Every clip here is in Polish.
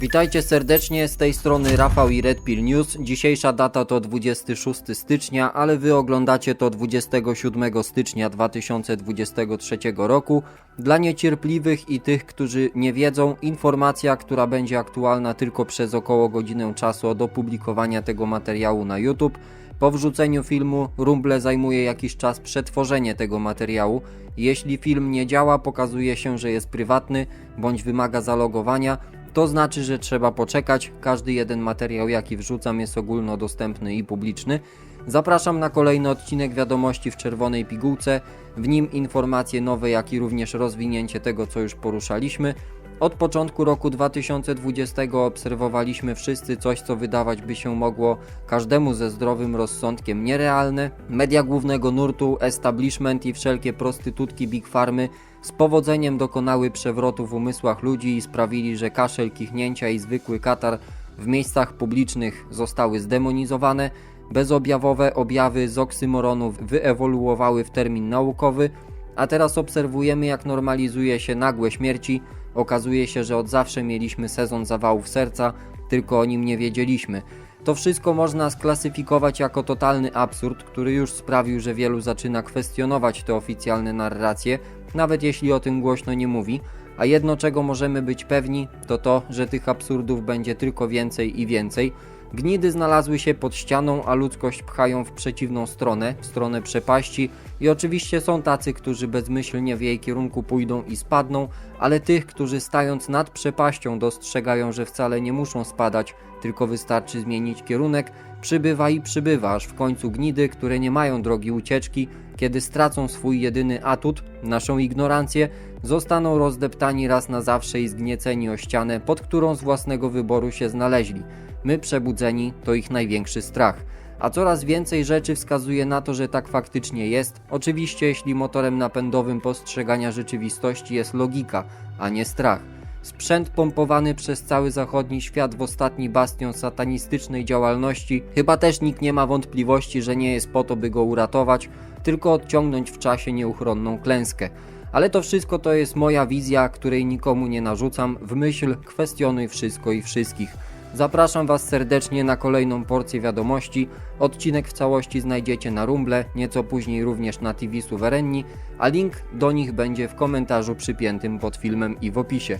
Witajcie serdecznie, z tej strony Rafał i Red Pill News. Dzisiejsza data to 26 stycznia, ale wy oglądacie to 27 stycznia 2023 roku. Dla niecierpliwych i tych, którzy nie wiedzą, informacja, która będzie aktualna tylko przez około godzinę czasu od opublikowania tego materiału na YouTube. Po wrzuceniu filmu Rumble zajmuje jakiś czas przetworzenie tego materiału. Jeśli film nie działa, pokazuje się, że jest prywatny bądź wymaga zalogowania, to znaczy, że trzeba poczekać. Każdy jeden materiał, jaki wrzucam, jest ogólnodostępny i publiczny. Zapraszam na kolejny odcinek wiadomości w czerwonej pigułce. W nim informacje nowe, jak i również rozwinięcie tego, co już poruszaliśmy. Od początku roku 2020 obserwowaliśmy wszyscy coś, co wydawać by się mogło każdemu ze zdrowym rozsądkiem nierealne. Media głównego nurtu, establishment i wszelkie prostytutki Big Farmy z powodzeniem dokonały przewrotu w umysłach ludzi i sprawili, że kaszel, kichnięcia i zwykły katar w miejscach publicznych zostały zdemonizowane. Bezobjawowe objawy z oksymoronów wyewoluowały w termin naukowy, a teraz obserwujemy jak normalizuje się nagłe śmierci. Okazuje się, że od zawsze mieliśmy sezon zawałów serca, tylko o nim nie wiedzieliśmy. To wszystko można sklasyfikować jako totalny absurd, który już sprawił, że wielu zaczyna kwestionować te oficjalne narracje, nawet jeśli o tym głośno nie mówi. A jedno czego możemy być pewni, to to, że tych absurdów będzie tylko więcej i więcej. Gnidy znalazły się pod ścianą, a ludzkość pchają w przeciwną stronę, w stronę przepaści i oczywiście są tacy, którzy bezmyślnie w jej kierunku pójdą i spadną, ale tych, którzy stając nad przepaścią dostrzegają, że wcale nie muszą spadać, tylko wystarczy zmienić kierunek, przybywa i przybywa, aż w końcu gnidy, które nie mają drogi ucieczki, kiedy stracą swój jedyny atut, naszą ignorancję, zostaną rozdeptani raz na zawsze i zgnieceni o ścianę, pod którą z własnego wyboru się znaleźli. My przebudzeni to ich największy strach. A coraz więcej rzeczy wskazuje na to, że tak faktycznie jest. Oczywiście, jeśli motorem napędowym postrzegania rzeczywistości jest logika, a nie strach. Sprzęt pompowany przez cały zachodni świat w ostatni bastion satanistycznej działalności, chyba też nikt nie ma wątpliwości, że nie jest po to, by go uratować, tylko odciągnąć w czasie nieuchronną klęskę. Ale to wszystko to jest moja wizja, której nikomu nie narzucam, w myśl kwestionuj wszystko i wszystkich. Zapraszam Was serdecznie na kolejną porcję wiadomości. Odcinek w całości znajdziecie na Rumble, nieco później również na TV Suwerenni, a link do nich będzie w komentarzu przypiętym pod filmem i w opisie.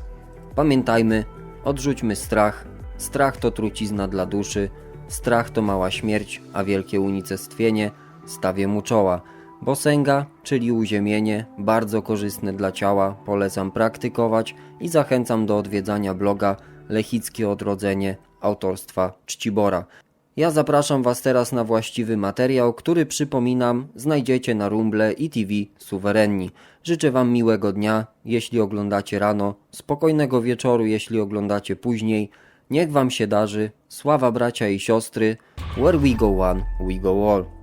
Pamiętajmy, odrzućmy strach. Strach to trucizna dla duszy, strach to mała śmierć, a wielkie unicestwienie stawię mu czoła. Bosenga, czyli uziemienie, bardzo korzystne dla ciała, polecam praktykować i zachęcam do odwiedzania bloga Lechickie Odrodzenie autorstwa Czcibora. Ja zapraszam Was teraz na właściwy materiał, który przypominam znajdziecie na Rumble i TV Suwerenni. Życzę Wam miłego dnia, jeśli oglądacie rano, spokojnego wieczoru, jeśli oglądacie później. Niech Wam się darzy, sława bracia i siostry, where we go one, we go all.